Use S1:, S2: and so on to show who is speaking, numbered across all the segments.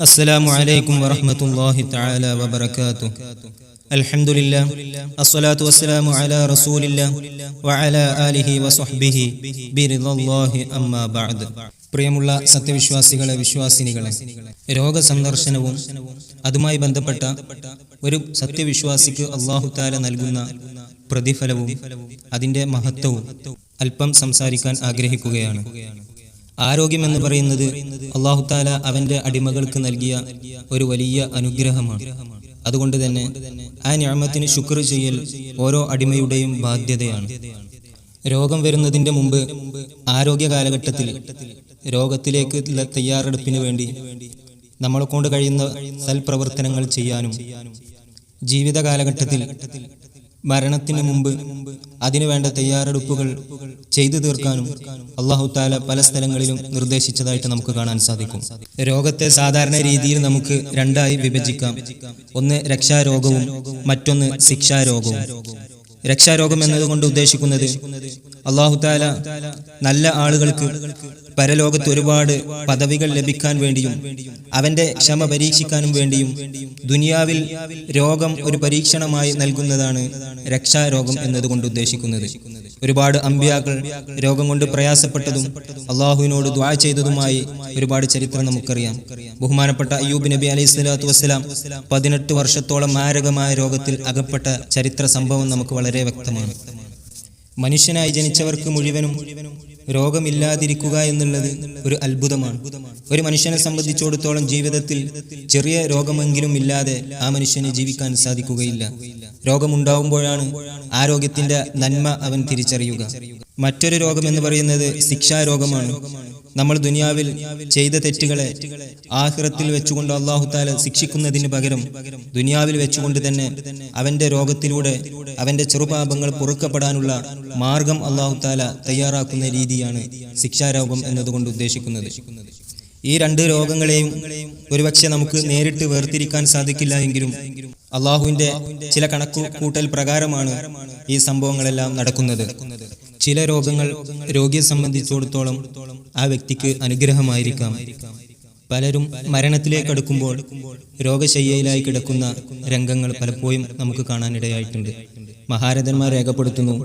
S1: السلام عليكم ورحمة الله تعالى وبركاته الحمد لله الصلاة والسلام على رسول الله وعلى آله وصحبه برضا الله أما بعد പ്രിയമുള്ള സത്യവിശ്വാസികളെ വിശ്വാസിനികളെ രോഗസന്ദർശനവും അതുമായി ബന്ധപ്പെട്ട ഒരു സത്യവിശ്വാസിക്ക് അള്ളാഹു താല നൽകുന്ന പ്രതിഫലവും അതിൻ്റെ മഹത്വവും അല്പം സംസാരിക്കാൻ ആഗ്രഹിക്കുകയാണ് ആരോഗ്യം എന്ന് പറയുന്നത് അള്ളാഹു താല അവന്റെ അടിമകൾക്ക് നൽകിയ ഒരു വലിയ അനുഗ്രഹമാണ്. അതുകൊണ്ട് തന്നെ ആ ഞാമത്തിന് ശുക്ർ ചെയ്യൽ ഓരോ അടിമയുടെയും ബാധ്യതയാണ്. രോഗം വരുന്നതിന്റെ മുമ്പ് ആരോഗ്യ കാലഘട്ടത്തിൽ രോഗത്തിലേക്കുള്ള തയ്യാറെടുപ്പിന് വേണ്ടി നമ്മളെ കൊണ്ട് കഴിയുന്ന സൽപ്രവർത്തനങ്ങൾ ചെയ്യാനും ജീവിത കാലഘട്ടത്തിൽ മരണത്തിന് മുമ്പ് അതിനു വേണ്ട തയ്യാറെടുപ്പുകൾ ചെയ്തു തീർക്കാനും അള്ളാഹു താല പല സ്ഥലങ്ങളിലും നിർദ്ദേശിച്ചതായിട്ട് നമുക്ക് കാണാൻ സാധിക്കും. രോഗത്തെ സാധാരണ രീതിയിൽ നമുക്ക് രണ്ടായി വിഭജിക്കാം. ഒന്ന് രക്ഷാരോഗവും മറ്റൊന്ന് ശിക്ഷാരോഗവും. രക്ഷാരോഗം എന്നതുകൊണ്ട് ഉദ്ദേശിക്കുന്നത് അള്ളാഹു താല നല്ല ആളുകൾക്ക് പരലോകത്ത് ഒരുപാട് പദവികൾ ലഭിക്കാൻ വേണ്ടിയും അവന്റെ ക്ഷമ പരീക്ഷിക്കാനും വേണ്ടിയും ദുനിയാവിൽ രോഗം ഒരു പരീക്ഷണമായി നൽകുന്നതാണ് രക്ഷാരോഗം എന്നതുകൊണ്ട് ഉദ്ദേശിക്കുന്നത്. ഒരുപാട് അമ്പിയാക്കൾ രോഗം കൊണ്ട് പ്രയാസപ്പെട്ടതും അള്ളാഹുവിനോട് ദ്വാ ചെയ്തതുമായി ഒരുപാട് ചരിത്രം നമുക്കറിയാം. ബഹുമാനപ്പെട്ട അയ്യൂബ് നബി അലൈഹി സ്വലാത്തു വസ്സലാം പതിനെട്ട് വർഷത്തോളം മാരകമായ രോഗത്തിൽ അകപ്പെട്ട ചരിത്ര സംഭവം നമുക്ക് വളരെ വ്യക്തമാണ്. മനുഷ്യനായി ജനിച്ചവർക്ക് മുഴുവനും രോഗമില്ലാതിരിക്കുക എന്നുള്ളത് ഒരു അത്ഭുതമാണ്. ഒരു മനുഷ്യനെ സംബന്ധിച്ചിടത്തോളം ജീവിതത്തിൽ ചെറിയ രോഗമെങ്കിലും ഇല്ലാതെ ആ മനുഷ്യന് ജീവിക്കാൻ സാധിക്കുകയില്ല. രോഗമുണ്ടാവുമ്പോഴാണ് ആരോഗ്യത്തിന്റെ നന്മ അവൻ തിരിച്ചറിയുക. മറ്റൊരു രോഗം എന്ന് പറയുന്നത് ശിക്ഷാരോഗമാണ്. നമ്മൾ ദുനിയാവിൽ ചെയ്ത തെറ്റുകളെ ആഹ്റത്തിൽ വെച്ചുകൊണ്ട് അള്ളാഹു താല ശിക്ഷിക്കുന്നതിന് പകരം ദുനിയാവിൽ വെച്ചുകൊണ്ട് തന്നെ അവന്റെ രോഗത്തിലൂടെ അവന്റെ ചെറുപാപങ്ങൾ പൊറുക്കപ്പെടാനുള്ള മാർഗം അള്ളാഹു താല തയ്യാറാക്കുന്ന രീതിയാണ് ശിക്ഷാരോഗം എന്നതുകൊണ്ട് ഉദ്ദേശിക്കുന്നത്. ഈ രണ്ട് രോഗങ്ങളെയും ഒരുപക്ഷെ നമുക്ക് നേരിട്ട് വേർതിരിക്കാൻ സാധിക്കില്ല എങ്കിലും അള്ളാഹുവിന്റെ ചില കണക്കു കൂട്ടൽ പ്രകാരമാണ് ഈ സംഭവങ്ങളെല്ലാം നടക്കുന്നത്. ചില രോഗങ്ങൾ രോഗിയെ സംബന്ധിച്ചിടത്തോളം ആ വ്യക്തിക്ക് അനുഗ്രഹമായിരിക്കാം. പലരും മരണത്തിലേക്ക് അടുക്കുമ്പോൾ രോഗശയ്യയിലായി കിടക്കുന്ന രംഗങ്ങൾ പലപ്പോഴും നമുക്ക് കാണാനിടയായിട്ടുണ്ട്. മഹാരഥന്മാർ രേഖപ്പെടുത്തുന്നു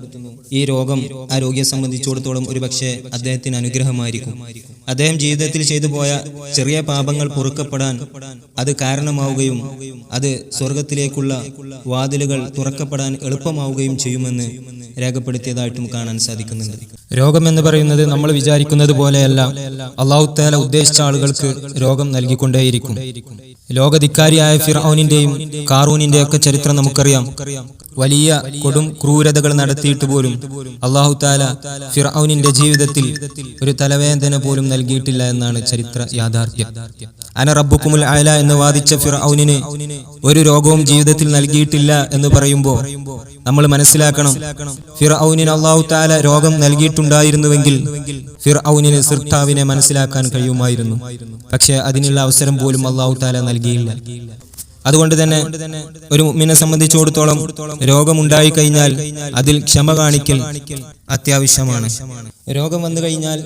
S1: ഈ രോഗം ആ രോഗിയെ സംബന്ധിച്ചിടത്തോളം ഒരുപക്ഷെ അദ്ദേഹത്തിന് അനുഗ്രഹമായിരിക്കും. അദ്ദേഹം ജീവിതത്തിൽ ചെയ്തു പോയ ചെറിയ പാപങ്ങൾ പൊറുക്കപ്പെടാൻ അത് കാരണമാവുകയും അത് സ്വർഗത്തിലേക്കുള്ള വാതിലുകൾ തുറക്കപ്പെടാൻ എളുപ്പമാവുകയും ചെയ്യുമെന്ന് രേഖപ്പെടുത്തിയതായിട്ടും കാണാൻ സാധിക്കുന്നുണ്ട്. രോഗം എന്ന് പറയുന്നത് നമ്മൾ വിചാരിക്കുന്നത് പോലെയല്ല. അള്ളാഹുത്താല ഉദ്ദേശിച്ച ആളുകൾക്ക് രോഗം നൽകിക്കൊണ്ടേയിരിക്കും. ലോകധിക്കാരിയായ ഫിറൌനിന്റെയും കാറൂനിന്റെയും ഒക്കെ ചരിത്രം നമുക്കറിയാം. വലിയ കൊടും ക്രൂരതകൾ നടത്തിയിട്ട് പോലും അള്ളാഹു താല ഫിറൌനിന്റെ ജീവിതത്തിൽ ഒരു തലവേദന പോലും നൽകിയിട്ടില്ല എന്നാണ് ചരിത്ര യാഥാർത്ഥ്യം. അന റബ്ബുക്കുമുൽ അയല എന്ന് വാദിച്ച ഫിറൌനിന് ഒരു രോഗവും ജീവിതത്തിൽ നൽകിയിട്ടില്ല എന്ന് പറയുമ്പോൾ നമ്മൾ മനസ്സിലാക്കണം ഫിറൌനിന് അള്ളാഹു താല രോഗം നൽകിയിട്ടുണ്ടായിരുന്നുവെങ്കിൽ ഫിറൌനിന് സിർത്താവിനെ മനസ്സിലാക്കാൻ കഴിയുമായിരുന്നു. പക്ഷെ അതിനുള്ള അവസരം പോലും അള്ളാഹു താല നൽകിയില്ല. അതുകൊണ്ട് തന്നെ ഒരു മുമ്മിനെ സംബന്ധിച്ചിടത്തോളം രോഗമുണ്ടായി കഴിഞ്ഞാൽ അതിൽ ക്ഷമ കാണിക്കൽ അത്യാവശ്യമാണ്. രോഗം വന്നു കഴിഞ്ഞാൽ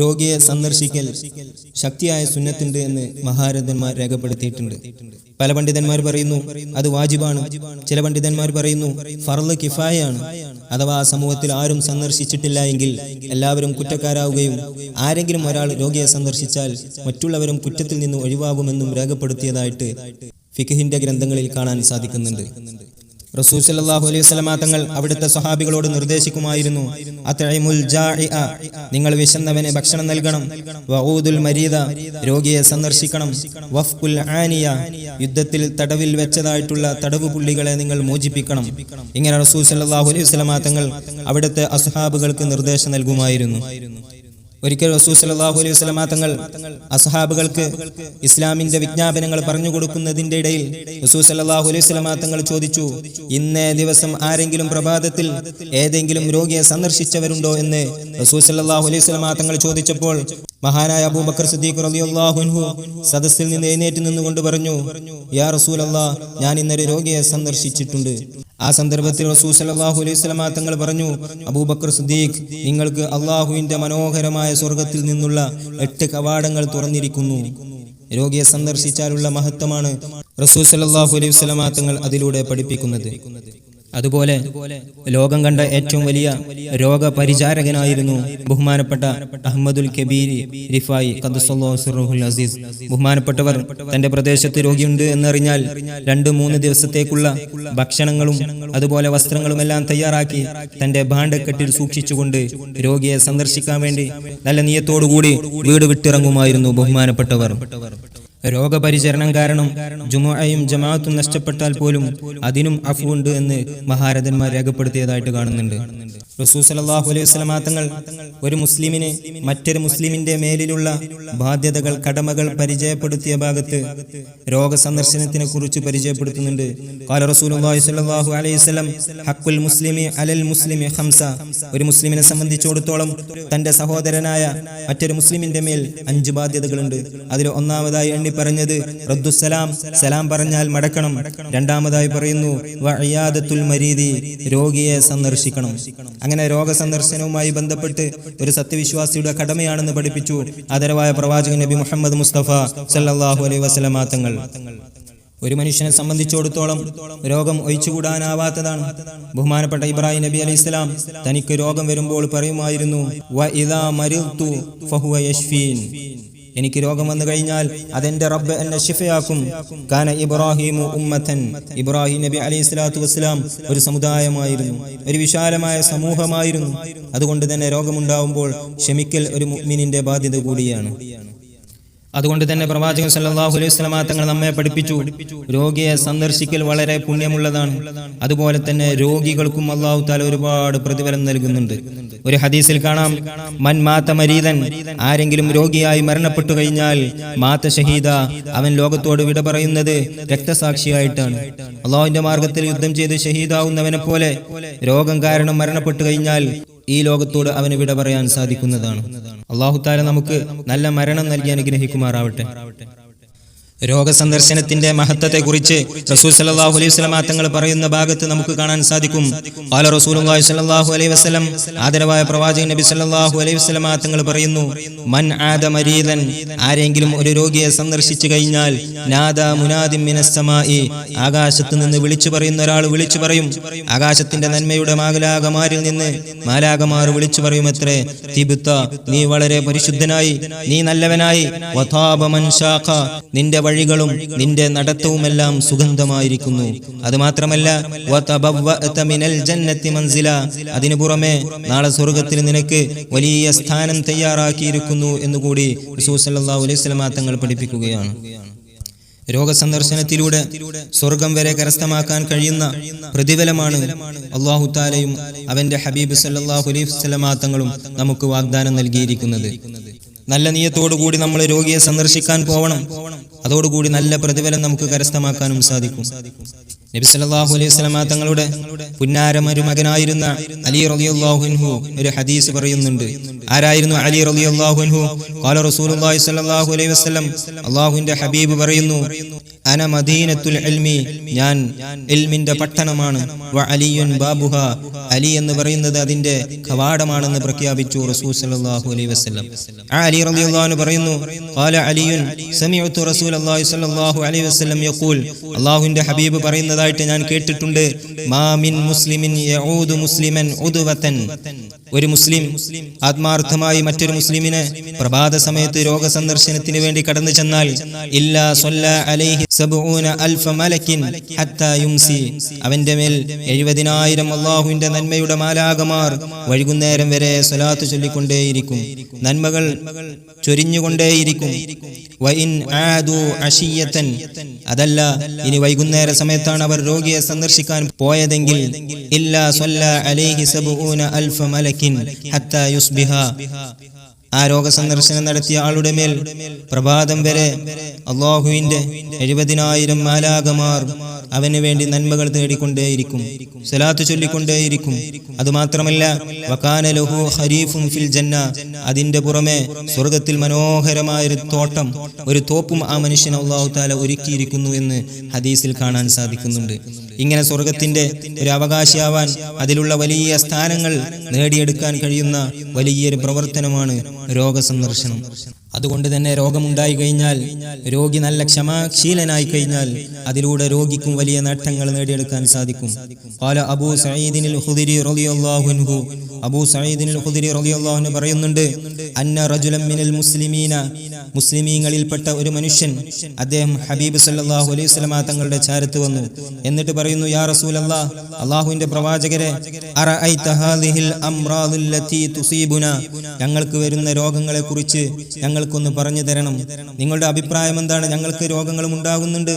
S1: രോഗിയെ സന്ദർശിക്കൽ ശക്തിയായ സുന്നത്തുണ്ട് എന്ന് മഹാരഥന്മാർ രേഖപ്പെടുത്തിയിട്ടുണ്ട്. പല പണ്ഡിതന്മാർ പറയുന്നു അത് വാജിബാണ്. ചില പണ്ഡിതന്മാർ പറയുന്നു ഫർൾ കിഫായാണ്. അഥവാ ആ സമൂഹത്തിൽ ആരും സന്ദർശിച്ചിട്ടില്ല എങ്കിൽ എല്ലാവരും കുറ്റക്കാരാവുകയും ആരെങ്കിലും ഒരാൾ രോഗിയെ സന്ദർശിച്ചാൽ മറ്റുള്ളവരും കുറ്റത്തിൽ നിന്ന് ഒഴിവാകുമെന്നും രേഖപ്പെടുത്തിയതായിട്ട് ഫിഖഹിന്റെ ഗ്രന്ഥങ്ങളിൽ കാണാൻ സാധിക്കുന്നുണ്ട്. റസൂൽ സല്ലല്ലാഹു അലൈഹി വസല്ലമ തങ്ങൾ അവിടുത്തെ സ്വഹാബികളോട് നിർദ്ദേശിക്കുമായിരുന്നു നിങ്ങൾ വിശന്നവന് ഭക്ഷണം നൽകണം മരീദ രോഗിയെ സന്ദർശിക്കണം വഫ്കുൽ ആനിയ യുദ്ധത്തിൽ തടവിൽ വെച്ചതായിട്ടുള്ള തടവ് പുള്ളികളെ നിങ്ങൾ മോചിപ്പിക്കണം. ഇങ്ങനെ റസൂൽ സല്ലല്ലാഹു അലൈഹി വസല്ലമ തങ്ങൾ അവിടുത്തെ അസ്ഹാബുകൾക്ക് നിർദ്ദേശം നൽകുമായിരുന്നു. ഒരിക്കൽ റസൂൽ സല്ലല്ലാഹു അലൈഹി വസല്ലമ തങ്ങൾ അസഹാബുകൾക്ക് ഇസ്ലാമിന്റെ വിജ്ഞാപനങ്ങൾ പറഞ്ഞു കൊടുക്കുന്നതിന്റെ ഇടയിൽ റസൂൽ സല്ലല്ലാഹു അലൈഹി വസല്ലമ തങ്ങൾ ചോദിച്ചു ഇന്നേ ദിവസം ആരെങ്കിലും പ്രഭാതത്തിൽ ഏതെങ്കിലും രോഗിയെ സന്ദർശിച്ചവരുണ്ടോ? എന്ന് റസൂൽ സല്ലല്ലാഹു അലൈഹി വസല്ലമ തങ്ങൾ ചോദിച്ചപ്പോൾ മഹാനായ അബൂബക്കർ സിദ്ദീഖ് റളിയല്ലാഹു അൻഹു സദസ്സിൽ നിന്ന് എഴുന്നേറ്റ് നിന്നുകൊണ്ട് പറഞ്ഞു യാ റസൂലല്ലാ ഞാൻ ഇന്നൊരു രോഗിയെ സന്ദർശിച്ചിട്ടുണ്ട്. ആ സന്ദർഭത്തിൽ റസൂൽ സല്ലല്ലാഹു അലൈഹി വസല്ലമ തങ്ങൾ പറഞ്ഞു അബൂബക്കർ സിദ്ദീഖ് നിങ്ങൾക്ക് അള്ളാഹുവിന്റെ മനോഹരമായ സ്വർഗത്തിൽ നിന്നുള്ള എട്ട് കവാടങ്ങൾ തുറന്നിരിക്കുന്നു. രോഗിയെ സന്ദർശിച്ചാലുള്ള മഹത്വമാണ് റസൂൽ സല്ലല്ലാഹു അലൈഹി വസല്ലമ തങ്ങൾ അതിലൂടെ പഠിപ്പിക്കുന്നത്. അതുപോലെ ലോകം കണ്ട ഏറ്റവും വലിയ രോഗപരിചാരകനായിരുന്നു ബഹുമാനപ്പെട്ട അഹമ്മദുൽ കബീരി റിഫായി ഖദ്ദുൽ അസീസ്. ബഹുമാനപ്പെട്ടവർ തന്റെ പ്രദേശത്ത് രോഗിയുണ്ട് എന്നറിഞ്ഞാൽ രണ്ട് മൂന്ന് ദിവസത്തേക്കുള്ള ഭക്ഷണങ്ങളും അതുപോലെ വസ്ത്രങ്ങളും എല്ലാം തയ്യാറാക്കി തന്റെ ഭാണ്ഡക്കെട്ടിൽ സൂക്ഷിച്ചുകൊണ്ട് രോഗിയെ സന്ദർശിക്കാൻ വേണ്ടി നല്ല നിയത്തോടുകൂടി വീട് വിട്ടിറങ്ങുമായിരുന്നു ബഹുമാനപ്പെട്ടവർ. രോഗപരിചരണം കാരണം ജുമുഅയും ജമാഅത്തും നഷ്ടപ്പെട്ടാൽ പോലും അതിനും അഫുണ്ട് എന്ന് മഹാരഥന്മാർ രേഖപ്പെടുത്തിയതായിട്ട് കാണുന്നുണ്ട്. റസൂ സലാഹു അലൈഹി വസല്ലമ തങ്ങൾ ഒരു മുസ്ലിമിന് മറ്റൊരു മുസ്ലിമിന്റെ മേലിലുള്ള ബാധ്യതകൾ കടമകൾ പരിചയപ്പെടുത്തിയ ഭാഗത്ത് രോഗ സന്ദർശനത്തിനെ കുറിച്ച് പരിചയപ്പെടുത്തുന്നുണ്ട്. കാല റസൂലുള്ളാഹി സ്വല്ലല്ലാഹു അലൈഹി വസല്ലം ഹഖുൽ മുസ്ലിമി അലൽ മുസ്ലിമി ഖംസ. ഒരു മുസ്ലിമിനെ സംബന്ധിച്ചിടത്തോളം തന്റെ സഹോദരനായ മറ്റൊരു മുസ്ലിമിന്റെ മേൽ അഞ്ച് ബാധ്യതകളുണ്ട്. അതിൽ ഒന്നാമതായി എണ്ണി പറഞ്ഞത്. റദ്ദുസലാം സലാം പറഞ്ഞാൽ മടക്കണം. രണ്ടാമതായി പറയുന്നു വഇയാദത്തുൽ മരീദി രോഗിയെ സന്ദർശിക്കണം. അങ്ങനെ രോഗ സന്ദർശനവുമായി ബന്ധപ്പെട്ട് ഒരു സത്യവിശ്വാസിയുടെ കടമയാണെന്ന് പഠിപ്പിച്ചു ആദരവായ പ്രവാചകൻ നബി മുഹമ്മദ് മുസ്തഫ സല്ലാഹു അലൈ വസല്ലമ തങ്ങൾ. ഒരു മനുഷ്യനെ സംബന്ധിച്ചിടത്തോളം രോഗം ഒഴിച്ചുകൂടാനാവാത്തതാണ്. ബഹുമാനപ്പെട്ട ഇബ്രാഹിം നബി അലൈഹി ഇസ്ലാം തനിക്ക് രോഗം വരുമ്പോൾ പറയുമായിരുന്നു എനിക്ക് രോഗം വന്നു കഴിഞ്ഞാൽ അതെന്റെ റബ്ബ് എന്നെ ഷിഫയാക്കും കാന ഇബ്രാഹിമു ഉമ്മത്തൻ. ഇബ്രാഹിം നബി അലൈഹി സ്വലാത്തു വസ്സലാം ഒരു സമുദായമായിരുന്നു. ഒരു വിശാലമായ സമൂഹമായിരുന്നു. അതുകൊണ്ട് തന്നെ രോഗമുണ്ടാവുമ്പോൾ ക്ഷമിക്കൽ ഒരു മുഅ്മിനിന്റെ ബാധ്യത കൂടിയാണ്. അതുകൊണ്ട് തന്നെ പ്രവാചകൻ സല്ലല്ലാഹു അലൈഹി വസല്ലമ തങ്ങൾ നമ്മെ പഠിപ്പിച്ചു. രോഗിയെ സന്ദർശിക്കൽ വളരെ പുണ്യമുള്ളതാണ്. അതുപോലെ തന്നെ രോഗികൾക്കും അള്ളാഹു താല ഒരുപാട് പ്രതിഫലം നൽകുന്നുണ്ട്. ഒരു ഹദീസിൽ കാണാം മൻ മാത്ത മരീതൻ ആരെങ്കിലും രോഗിയായി മരണപ്പെട്ടു കഴിഞ്ഞാൽ മാത്ത ഷഹീദ അവൻ ലോകത്തോട് വിട പറയുന്നത് രക്തസാക്ഷിയായിട്ടാണ്. അള്ളാഹുവിന്റെ മാർഗത്തിൽ യുദ്ധം ചെയ്ത് ഷഹീദാവുന്നവനെ പോലെ രോഗം കാരണം മരണപ്പെട്ടു കഴിഞ്ഞാൽ ഈ ലോകത്തോട് അവന് വിട പറയാൻ സാധിക്കുന്നതാണ്. അള്ളാഹുത്താല നമുക്ക് നല്ല മരണം നൽകി അനുഗ്രഹിക്കുമാറാവട്ടെ. രോഗസന്ദർശനത്തിന്റെ മഹത്വത്തെക്കുറിച്ച് റസൂൽ സല്ലല്ലാഹു അലൈഹി വസല്ലം തങ്ങൾ പറയുന്ന ഭാഗത്ത് നമുക്ക് കാണാൻ സാധിക്കും. പാല റസൂലുള്ളാഹി സല്ലാഹു അലൈഹി വസ്ലം ആദരവായ പ്രവാചകൻ നബി സല്ലാഹു അലൈഹി വസല്ലം തങ്ങൾ പറയുന്നു മൻ ആദ മരീതൻ ആരെങ്കിലും ഒരു രോഗിയെ സന്ദർശിച്ചു കഴിഞ്ഞാൽ നാദ മുനാദിമിനസ്സമായി ആകാശത്ത് നിന്ന് വിളിച്ചു പറയുന്ന ഒരാൾ വിളിച്ചു പറയും. ആകാശത്തിന്റെ നന്മയുടെ മാലാകമാരിൽ നിന്ന് മാലാകമാർ വിളിച്ചു പറയുമത്രേ തിബുത്ത നീ വളരെ പരിശുദ്ധനായി നീ നല്ലവനായി നിന്റെ വഴികളും നിന്റെ നടത്തവുമെല്ലാം സുഗന്ധമായിരിക്കുന്നു. അത് മാത്രമല്ല വതബവ്വഅത മിനൽ ജന്നത്തി മൻസില അതിനു പുറമെ നാളെ സ്വർഗത്തിൽ നിനക്ക് വലിയ സ്ഥാനം തയ്യാറാക്കിയിരിക്കുന്നു എന്നുകൂടി റസൂൽ സല്ലല്ലാഹു അലൈഹി തങ്ങൾ പഠിപ്പിക്കുകയാണ്. രോഗസന്ദർശനത്തിലൂടെ സ്വർഗം വരെ കരസ്ഥമാക്കാൻ കഴിയുന്ന പ്രതിഫലമാണ് അള്ളാഹു താലയും അവന്റെ ഹബീബ് സല്ലല്ലാഹു അലൈഹി തങ്ങളും നമുക്ക് വാഗ്ദാനം നൽകിയിരിക്കുന്നത്. നല്ല നീയത്തോടുകൂടി നമ്മൾ രോഗിയെ സന്ദർശിക്കാൻ പോവണം. അതോടുകൂടി നല്ല പ്രതിഫലം നമുക്ക് കരസ്ഥമാക്കാനും സാധിക്കും. നബി സല്ലല്ലാഹു അലൈഹി വസല്ലമ തങ്ങളുടെ പുന്നാരമൊരു മകനായിരുന്ന അലി റളിയല്ലാഹു അൻഹു ഒരു ഹദീസ് പറയുന്നുണ്ട്. ആരായിരുന്നു അലി റളിയല്ലാഹു അൻഹു? ഖാല റസൂലുള്ളാഹി സ്വല്ലല്ലാഹു അലൈഹി വസല്ലം അല്ലാഹുവിന്റെ ഹബീബ് പറയുന്നു അന മദീനത്തുൽ ഇൽമി. ഞാൻ ഇൽമിന്റെ പട്ടണമാണ്. അലിയുൻ ബാബുഹ. അലി എന്ന് പറയുന്നത് അതിന്റെ കവാടമാണെന്ന് പ്രഖ്യാപിച്ചു റസൂൽ സല്ലല്ലാഹു അലൈഹി വസല്ലം. ആ അലി റളിയല്ലാഹു പറയുന്നു ഖാല അലിയുൻ സമിഅതു റസൂലല്ലാഹി സല്ലല്ലാഹു അലൈഹി വസല്ലം യഖൂൽ. അല്ലാഹുവിന്റെ ഹബീബ് പറയുന്നതായിട്ട് ഞാൻ കേട്ടിട്ടുണ്ട് മാ മിൻ മുസ്ലിമിൻ യഊദു മുസ്ലിമൻ ഉദ്വതൻ ഒരു മുസ്ലിം ആത്മാർത്ഥമായി മറ്റൊരു മുസ്ലിമിന് പ്രഭാത സമയത്ത് രോഗ സന്ദർശനത്തിന് വേണ്ടി കടന്നു ചെന്നാൽ അലൈഹി മലക്കിൻ അവന്റെ മേൽ എഴുപതിനായിരം അള്ളാഹുവിന്റെ നന്മയുടെ മാലാകമാർ വൈകുന്നേരം വരെ സ്വലാത്ത് ചൊല്ലിക്കൊണ്ടേയിരിക്കും. നന്മകൾ ചൊരിഞ്ഞുകൊണ്ടേയിരിക്കും. അതല്ല ഇനി വൈകുന്നേര സമയത്താണ് അവർ രോഗിയെ സന്ദർശിക്കാൻ പോയതെങ്കിൽ ഇല്ലാ അലൈഹി അൽഫ മലക്കിൻ ഹത്താ യുസ്ബിഹ. ആ രോഗസന്ദർശനം നടത്തിയ ആളുടെ മേൽ പ്രഭാതം വരെ അള്ളാഹുവിന്റെ എഴുപതിനായിരം മാലാകമാർ അവന് വേണ്ടി നന്മകൾ തേടിക്കൊണ്ടേയിരിക്കും സലാത്ത് ചൊല്ലിക്കൊണ്ടേയിരിക്കും അതുമാത്രമല്ല വക്കാന ലഹു ഹരീഫും ഫിൽ ജന്ന അതിന്റെ പുറമെ സ്വർഗത്തിൽ മനോഹരമായ ഒരു തോട്ടം ഒരു തോപ്പും ആ മനുഷ്യൻ അള്ളാഹു താല ഒരുക്കിയിരിക്കുന്നു എന്ന് ഹദീസിൽ കാണാൻ സാധിക്കുന്നുണ്ട്. ഇങ്ങനെ സ്വർഗത്തിന്റെ ഒരു അവകാശിയാവാൻ അതിലുള്ള വലിയ സ്ഥാനങ്ങൾ നേടിയെടുക്കാൻ കഴിയുന്ന വലിയൊരു പ്രവർത്തനമാണ് രോഗസന്ദർശനം. അതുകൊണ്ട് തന്നെ രോഗമുണ്ടായി കഴിഞ്ഞാൽ രോഗി നല്ല ക്ഷമാശീലനായി കഴിഞ്ഞാൽ അതിലൂടെ രോഗിക്കും വലിയ നേട്ടങ്ങൾ നേടിയെടുക്കാൻ സാധിക്കും. പാല അബൂ സയ്യിദിനിൽ അബൂ സഈദിനിൽ ഖുദരി റളിയല്ലാഹു അൻഹു പറയുന്നുണ്ട് അന്ന റജുലൻ മിനൽ മുസ്ലിമീന മുസ്ലിമീങ്ങളിൽപ്പെട്ട ഒരു മനുഷ്യൻ അദ്ദേഹം ഹബീബ് സല്ലല്ലാഹു അലൈഹി വസല്ലമ തങ്ങളുടെ ചാരത്ത് വന്നു. എന്നിട്ട് പറയുന്നു യാ റസൂലല്ലാഹ് അള്ളാഹുവിന്റെ പ്രവാചകരെ അറഅയ്ത ഹാദിഹിൽ അംറാദുല്ലതി തുസീബുനാ ഞങ്ങൾക്ക് വരുന്ന രോഗങ്ങളെ കുറിച്ച് ഞങ്ങൾക്കൊന്ന് പറഞ്ഞു തരണം. നിങ്ങളുടെ അഭിപ്രായം എന്താണ്? ഞങ്ങൾക്ക് രോഗങ്ങളും ഉണ്ടാകുന്നുണ്ട്.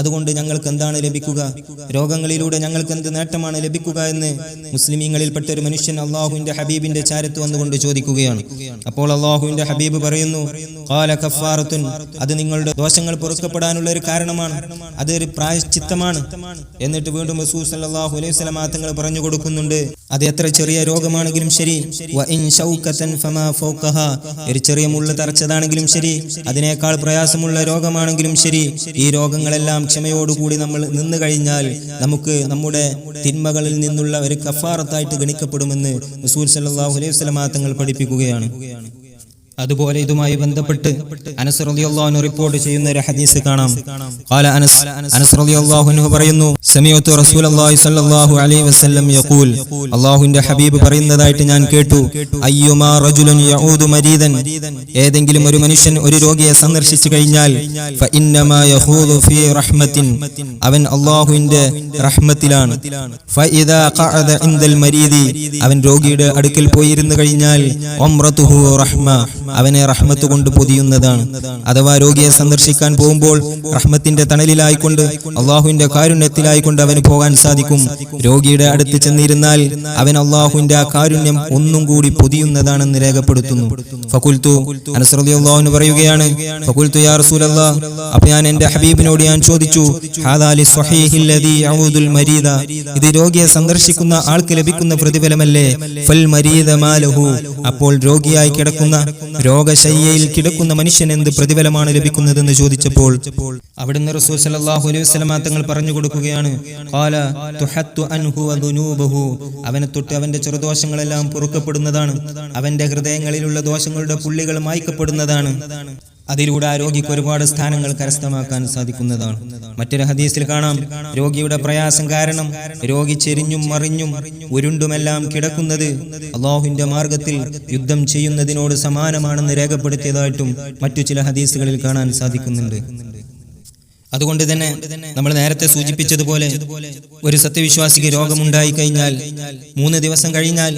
S1: അതുകൊണ്ട് ഞങ്ങൾക്ക് എന്താണ് ലഭിക്കുക? രോഗങ്ങളിലൂടെ ഞങ്ങൾക്ക് എന്ത് നേട്ടമാണ് ലഭിക്കുക എന്ന് മുസ്ലിമീങ്ങളിൽപ്പെട്ട ഒരു മനുഷ്യൻ അള്ളാഹുവിന്റെ ഹബീബിന്റെ ചാരത്ത് വന്നുകൊണ്ട് ചോദിക്കുകയാണ്. അപ്പോൾ അള്ളാഹുവിന്റെ ഹബീബ് പറയുന്നു "ഖാല കഫാറത്തുൻ അത് നിങ്ങളുടെ ദോഷങ്ങൾ പൊറുക്കപ്പെടാനുള്ള ഒരു കാരണമാണ്. അതൊരു പ്രായശ്ചിത്തമാണ്. എന്നിട്ട് വീണ്ടും സല്ലല്ലാഹു അലൈഹി വസല്ലം തങ്ങൾ പറഞ്ഞു കൊടുക്കുന്നുണ്ട് അത് എത്ര ചെറിയ രോഗമാണെങ്കിലും ശരി. ഒരു ചെറിയ മുള്ള് തറച്ചതാണെങ്കിലും ശരി. അതിനേക്കാൾ പ്രയാസമുള്ള രോഗമാണെങ്കിലും ശരി. ഈ രോഗങ്ങളെല്ലാം ക്ഷമയോടുകൂടി നമ്മൾ നിന്ന് കഴിഞ്ഞാൽ നമുക്ക് നമ്മുടെ തിന്മകളിൽ നിന്നുള്ള ഒരു കഫാറത്തായിട്ട് ഗണിക്കപ്പെടുമെന്ന് റസൂൽ സല്ലല്ലാഹു അലൈഹി സ്വലമാ തങ്ങൾ പഠിപ്പിക്കുകയാണ്. അതുപോലെ ഇതുമായി ബന്ധപ്പെട്ട് അനസ് റളിയല്ലാഹു റിപ്പോർട്ട് ചെയ്യുന്ന ഒരു ഹദീസ് കാണാം. ഖാല അനസ് അനസ് റളിയല്ലാഹു അൻഹു പറയുന്നു സമീഅത്തു റസൂലുള്ളാഹി സ്വല്ലല്ലാഹു അലൈഹി വസല്ലം യഖൂൽ. ഹബീബ് പറയുന്നതായിട്ട് ഞാൻ കേട്ടു അയ്യുമാ മരീദൻ. ഏതെങ്കിലും ഒരു മനുഷ്യൻ ഒരു രോഗിയെ സന്ദർശിച്ചു കഴിഞ്ഞാൽ ഫഇന്നമാ ഫീ അവൻ അല്ലാഹുവിന്റെ റഹ്മത്തിലാണ്. ഫഇദാ ഖഅദ ഇൻദൽ മരീദി. അവൻ രോഗിയുടെ അടുക്കൽ പോയിരുന്നു കഴിഞ്ഞാൽ ഉംറതുഹു റഹ്മ. അവനെ റഹ്മത്ത് കൊണ്ട് പൊതിയുന്നതാണ്. അഥവാ രോഗിയെ സന്ദർശിക്കാൻ പോകുമ്പോൾ റഹ്മത്തിന്റെ തണലിലായിക്കൊണ്ട് അള്ളാഹുവിന്റെ കാരുണ്യത്തിലായിക്കൊണ്ട് അവന് പോകാൻ സാധിക്കും. രോഗിയുടെ അടുത്ത് ചെന്നിരുന്നാൽ അവൻ അള്ളാഹുവിന്റെ ആ കാരുണ്യം ഒന്നും കൂടി പൊതിയുന്നതാണെന്ന് രേഖപ്പെടുത്തുന്നു. ഫകുൽത്തു അനസ്രദിയുള്ളാഹുന് പറയുകയാണ് ഫകുൽത്തു യാ റസൂലല്ലാ അപ്പൊ ഞാൻ എന്റെ ഹബീബിനോട് ഞാൻ ചോദിച്ചു മരീദ. ഇത് രോഗിയെ സന്ദർശിക്കുന്ന ആൾക്ക് ലഭിക്കുന്ന പ്രതിഫലമല്ലേ? ഫൽ മരീദ മാലഹു. അപ്പോൾ രോഗിയായി കിടക്കുന്ന രോഗശയ്യയിൽ കിടക്കുന്ന മനുഷ്യൻ എന്ത് പ്രതിഫലമാണ് ലഭിക്കുന്നതെന്ന് ചോദിച്ചപ്പോൾ അവിടുന്ന് റസൂൽ സല്ലല്ലാഹു അലൈഹി വസല്ലമ തങ്ങൾ പറഞ്ഞു കൊടുക്കുകയാണ് ഖാല തുഹത്തു അൻഹു വദുനൂബഹു. അവനെ തൊട്ട് അവന്റെ ചെറുദോഷങ്ങളെല്ലാം പൊറുക്കപ്പെടുന്നതാണ്. അവന്റെ ഹൃദയങ്ങളിലുള്ള ദോഷങ്ങളുടെ പുള്ളികൾ മായ്ക്കപ്പെടുന്നതാണ്. അതിലൂടെ ആ രോഗിക്ക് ഒരുപാട് സ്ഥാനങ്ങൾ കരസ്ഥമാക്കാൻ സാധിക്കുന്നതാണ്. മറ്റൊരു ഹദീസിൽ കാണാം രോഗിയുടെ പ്രയാസം കാരണം രോഗി ചെരിഞ്ഞും മറിഞ്ഞും ഉരുണ്ടുമെല്ലാം കിടക്കുന്നത് അള്ളാഹുവിന്റെ മാർഗത്തിൽ യുദ്ധം ചെയ്യുന്നതിനോട് സമാനമാണെന്ന് രേഖപ്പെടുത്തിയതായിട്ടും മറ്റു ചില ഹദീസുകളിൽ കാണാൻ സാധിക്കുന്നുണ്ട്. അതുകൊണ്ട് തന്നെ നമ്മൾ നേരത്തെ സൂചിപ്പിച്ചതുപോലെ ഒരു സത്യവിശ്വാസിക്ക് രോഗമുണ്ടായി കഴിഞ്ഞാൽ മൂന്ന് ദിവസം കഴിഞ്ഞാൽ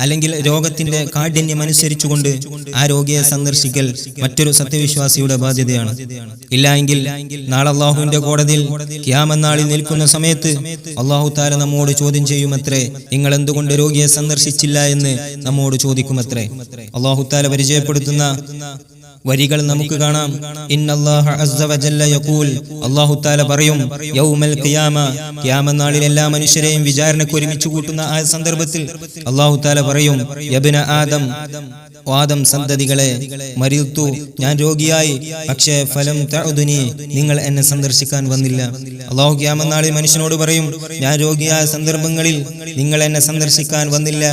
S1: അല്ലെങ്കിൽ രോഗത്തിന്റെ കാഠിന്യം അനുസരിച്ചുകൊണ്ട് ആ രോഗിയെ സന്ദർശിക്കൽ മറ്റൊരു സത്യവിശ്വാസിയുടെ ബാധ്യതയാണ്. ഇല്ല എങ്കിൽ നാളെ അള്ളാഹുവിന്റെ കോടതിയിൽ ക്യാമെന്നാളിൽ നിൽക്കുന്ന സമയത്ത് അള്ളാഹു താര നമ്മോട് ചോദ്യം ചെയ്യുമത്രേ? നിങ്ങൾ എന്തുകൊണ്ട് രോഗിയെ സന്ദർശിച്ചില്ല എന്ന് നമ്മോട് ചോദിക്കുമത്രേ? അള്ളാഹു താര പരിചയപ്പെടുത്തുന്ന വരികൾ നമുക്ക് കാണാം. അള്ളാഹു തആല പറയും യൗമൽ ഖിയാമ. ഖിയാമ നാളിൽ എല്ലാ മനുഷ്യരെയും വിചാരണയ്ക്ക് ഒരുമിച്ച് കൂട്ടുന്ന ആ സന്ദർഭത്തിൽ അല്ലാഹു തആല പറയും യബ്ന ആദം ആദം സന്തതികളെ മരുത്തു ഞാൻ രോഗിയായി. പക്ഷേ ഫലം തഴുതുനി നിങ്ങൾ എന്നെ സന്ദർശിക്കാൻ വന്നില്ല. അള്ളാഹു ക്യാമനാളിൽ മനുഷ്യനോട് പറയും ഞാൻ രോഗിയായ സന്ദർഭങ്ങളിൽ നിങ്ങൾ എന്നെ സന്ദർശിക്കാൻ വന്നില്ല.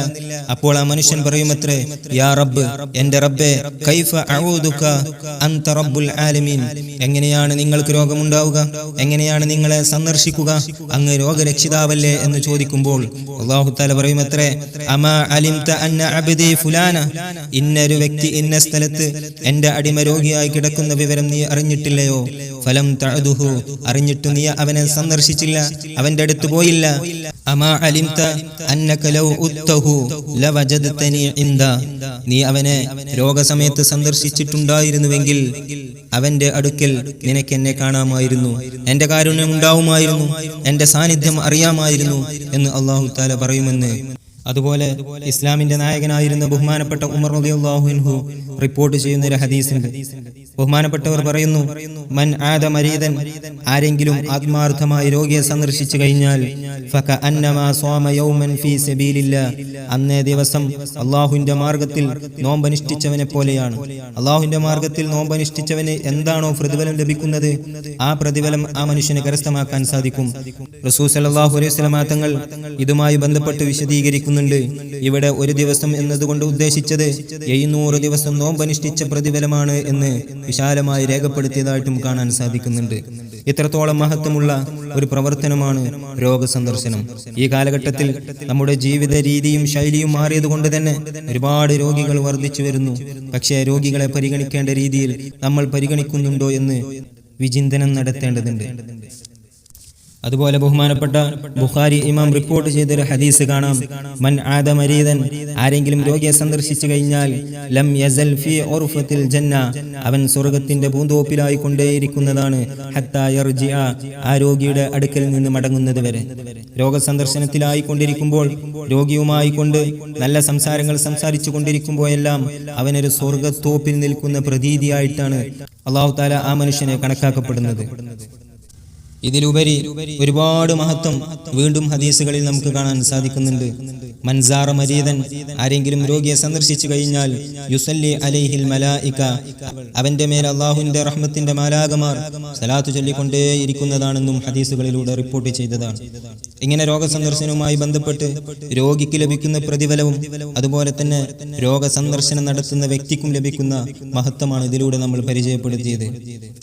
S1: അപ്പോൾ ആ മനുഷ്യൻ പറയുമത്രേ യാ റബ്ബ് എന്റെ റബ്ബേ കൈഫ റബ്ബുൽ ആലമീൻ. എങ്ങനെയാണ് നിങ്ങൾക്ക് രോഗമുണ്ടാവുക? എങ്ങനെയാണ് നിങ്ങളെ സന്ദർശിക്കുക? അങ്ങ് രോഗരക്ഷിതാവല്ലേ എന്ന് ചോദിക്കുമ്പോൾ അള്ളാഹു താല പറയുമത്രേ അമാ അലിംത അന്ന ഫുലാന? ഇന്നൊരു വ്യക്തി ഇന്ന സ്ഥലത്ത് എന്റെ അടിമ രോഗിയായി കിടക്കുന്ന വിവരം നീ അറിഞ്ഞിട്ടില്ലയോ? ഫലം തഴുതുഹു അറിഞ്ഞിട്ട് നീ അവനെ സന്ദർശിച്ചില്ല. അവന്റെ അടുത്ത് പോയില്ല. അമാ നീ അവനെ രോഗസമയത്ത് സന്ദർശിച്ചിട്ടുണ്ടായിരുന്നുവെങ്കിൽ അവന്റെ അടുക്കൽ നിനക്ക് എന്നെ കാണാമായിരുന്നു. എന്റെ കാരുണ്യം ഉണ്ടാവുമായിരുന്നു. എന്റെ സാന്നിധ്യം അറിയാമായിരുന്നു എന്ന് അള്ളാഹു താല പറയുമെന്ന് അതുപോലെ ഇസ്ലാമിന്റെ നായകനായിരുന്ന ബഹുമാനപ്പെട്ട ഉമർ അൻഹു റിപ്പോർട്ട് ചെയ്യുന്ന ഒരു ഹദീസുണ്ട്. ബഹുമാനപ്പെട്ടവർ പറയുന്നു മൻ ആദ മരീദൻ ആരെങ്കിലും ആത്മാർത്ഥമായി രോഗിയെ സന്ദർശിച്ചു കഴിഞ്ഞാൽ അന്നേ ദിവസം അള്ളാഹുവിന്റെ മാർഗത്തിൽ നോമ്പനുഷ്ഠിച്ചവനെ പോലെയാണ്. അള്ളാഹുവിന്റെ മാർഗത്തിൽ നോമ്പനുഷ്ഠിച്ചവന് എന്താണോ പ്രതിഫലം ലഭിക്കുന്നത് ആ പ്രതിഫലം ആ മനുഷ്യന് കരസ്ഥമാക്കാൻ സാധിക്കും. റസൂസ് അലൈഹി വസല്ലമ തങ്ങൾ ഇതുമായി ബന്ധപ്പെട്ട് വിശദീകരിക്കുന്ന. വിശദീകരിക്കുന്നുണ്ട് ഇവിടെ ഒരു ദിവസം എന്നതുകൊണ്ട് ഉദ്ദേശിച്ചത് എഴുന്നൂറ് ദിവസം നോമ്പനുഷ്ഠിച്ച പ്രതിഫലമാണ് എന്ന് വിശാലമായി രേഖപ്പെടുത്തിയതായിട്ടും കാണാൻ സാധിക്കുന്നുണ്ട്. ഇത്രത്തോളം മഹത്വമുള്ള ഒരു പ്രവർത്തനമാണ് രോഗസന്ദർശനം. ഈ കാലഘട്ടത്തിൽ നമ്മുടെ ജീവിത രീതിയും ശൈലിയും മാറിയതുകൊണ്ട് തന്നെ ഒരുപാട് രോഗികൾ വർദ്ധിച്ചു വരുന്നു. പക്ഷേ രോഗികളെ പരിഗണിക്കേണ്ട രീതിയിൽ നമ്മൾ പരിഗണിക്കുന്നുണ്ടോ എന്ന് വിചിന്തനം നടത്തേണ്ടതുണ്ട്. അതുപോലെ ബഹുമാനപ്പെട്ട ബുഖാരി ഇമാം റിപ്പോർട്ട് ചെയ്തൊരു ഹദീസ് കാണാം. മൻ ആദ മരീദൻ ആരെങ്കിലും രോഗിയെ സന്ദർശിച്ചു കഴിഞ്ഞാൽ ലം യസൽ ഫി ഉർഫത്തിൽ ജന്ന അവൻ സ്വർഗത്തിന്റെ പൂന്തോപ്പിലായി കൊണ്ടേയിരിക്കുന്നതാണ് ഹത്താ യർജിഅ ആ രോഗിയുടെ അടുക്കൽ നിന്ന് മടങ്ങുന്നത് വരെ. രോഗസന്ദർശനത്തിലായി കൊണ്ടിരിക്കുമ്പോൾ രോഗിയുമായി കൊണ്ട് നല്ല സംസാരങ്ങൾ സംസാരിച്ചു കൊണ്ടിരിക്കുമ്പോഴെല്ലാം അവനൊരു സ്വർഗത്തോപ്പിൽ നിൽക്കുന്ന പ്രതീതിയായിട്ടാണ് അള്ളാഹു താല ആ മനുഷ്യനെ കണക്കാക്കപ്പെടുന്നത്. ഇതിലുപരി ഒരുപാട് മഹത്വം വീണ്ടും ഹദീസുകളിൽ നമുക്ക് കാണാൻ സാധിക്കുന്നുണ്ട്. മൻസാറ മരീതൻ ആരെങ്കിലും രോഗിയെ സന്ദർശിച്ചു കഴിഞ്ഞാൽ യുസല്ലി അലൈഹിൽ മലായിക്ക അവന്റെ മേൽ അള്ളാഹുവിന്റെ റഹ്മത്തിന്റെ മാലാകമാർ സലാത്തു ചൊല്ലിക്കൊണ്ടേയിരിക്കുന്നതാണെന്നും ഹദീസുകളിലൂടെ റിപ്പോർട്ട് ചെയ്തതാണ്. ഇങ്ങനെ രോഗസന്ദർശനവുമായി ബന്ധപ്പെട്ട് രോഗിക്ക് ലഭിക്കുന്ന പ്രതിഫലവും അതുപോലെ തന്നെ രോഗസന്ദർശനം നടത്തുന്ന വ്യക്തിക്കും ലഭിക്കുന്ന മഹത്വമാണ് ഇതിലൂടെ നമ്മൾ പരിചയപ്പെടുത്തിയത്.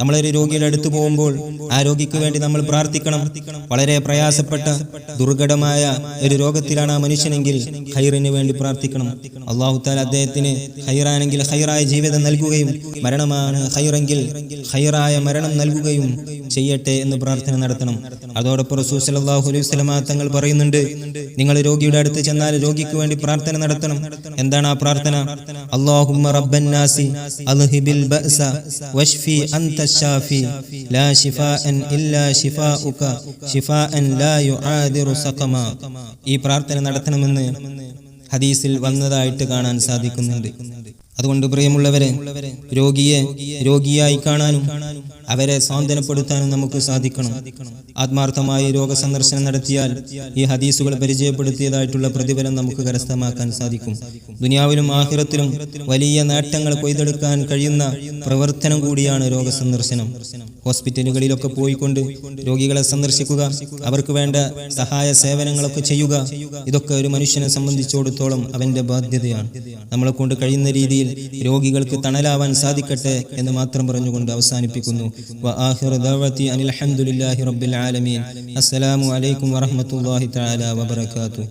S1: നമ്മളൊരു രോഗിയുടെ അടുത്ത് പോകുമ്പോൾ ആ രോഗിക്ക് വേണ്ടി നമ്മൾ പ്രാർത്ഥിക്കണം. വളരെ പ്രയാസപ്പെട്ട ദുർഘടമായ ഒരു രോഗത്തിലാണ് ആ മനുഷ്യനെങ്കിൽ ഹൈറിന് വേണ്ടി പ്രാർത്ഥിക്കണം. അള്ളാഹു താല അദ്ദേഹത്തിന് ഹൈറാണെങ്കിൽ ഹൈറായ ജീവിതം നൽകുകയും മരണമാണ് ഹൈറെങ്കിൽ ഹൈറായ മരണം നൽകുകയും ചെയ്യട്ടെ എന്ന് പ്രാർത്ഥന നടത്തണം. അതോടൊപ്പം റസൂസ് അലൈഹി വസല്ലമ തങ്ങൾ പറയുന്നുണ്ട്. നിങ്ങൾ രോഗിയുടെ അടുത്ത് ചെന്നാൽ രോഗിക്ക് വേണ്ടി പ്രാർത്ഥന നടത്തണം. എന്താണ് ആ പ്രാർത്ഥന? ബഅസ ലാ ഇല്ലാ ലാ സഖമ. ഈ പ്രാർത്ഥന നടത്തണമെന്ന് ഹദീസിൽ വന്നതായിട്ട് കാണാൻ സാധിക്കുന്നുണ്ട്. അതുകൊണ്ട് പ്രിയമുള്ളവരെ രോഗിയെ രോഗിയായി കാണാനും അവരെ സാന്ത്വനപ്പെടുത്താനും നമുക്ക് സാധിക്കണം. ആത്മാർത്ഥമായി രോഗസന്ദർശനം നടത്തിയാൽ ഈ ഹദീസുകൾ പരിചയപ്പെടുത്തിയതായിട്ടുള്ള പ്രതിഫലം നമുക്ക് കരസ്ഥമാക്കാൻ സാധിക്കും. ദുനിയാവിലും ആഹിറത്തിലും വലിയ നേട്ടങ്ങൾ കൊയ്തെടുക്കാൻ കഴിയുന്ന പ്രവർത്തനം കൂടിയാണ് രോഗസന്ദർശനം. ഹോസ്പിറ്റലുകളിലൊക്കെ പോയിക്കൊണ്ട് രോഗികളെ സന്ദർശിക്കുക അവർക്ക് വേണ്ട സഹായ സേവനങ്ങളൊക്കെ ചെയ്യുക ഇതൊക്കെ ഒരു മനുഷ്യനെ സംബന്ധിച്ചിടത്തോളം അവന്റെ ബാധ്യതയാണ്. നമ്മളെ കൊണ്ട് കഴിയുന്ന രീതിയിൽ രോഗികൾക്ക് തണലാവാൻ സാധിക്കട്ടെ എന്ന് മാത്രം പറഞ്ഞുകൊണ്ട് അവസാനിപ്പിക്കുന്നു. അനിൽ അലഹമുല്ലാഹി റബ്ബിൽ ആലമീൻ. അസ്സലാമു അലൈക്കും വറഹമത്തല്ലാഹി തആല വബറകാതുഹു.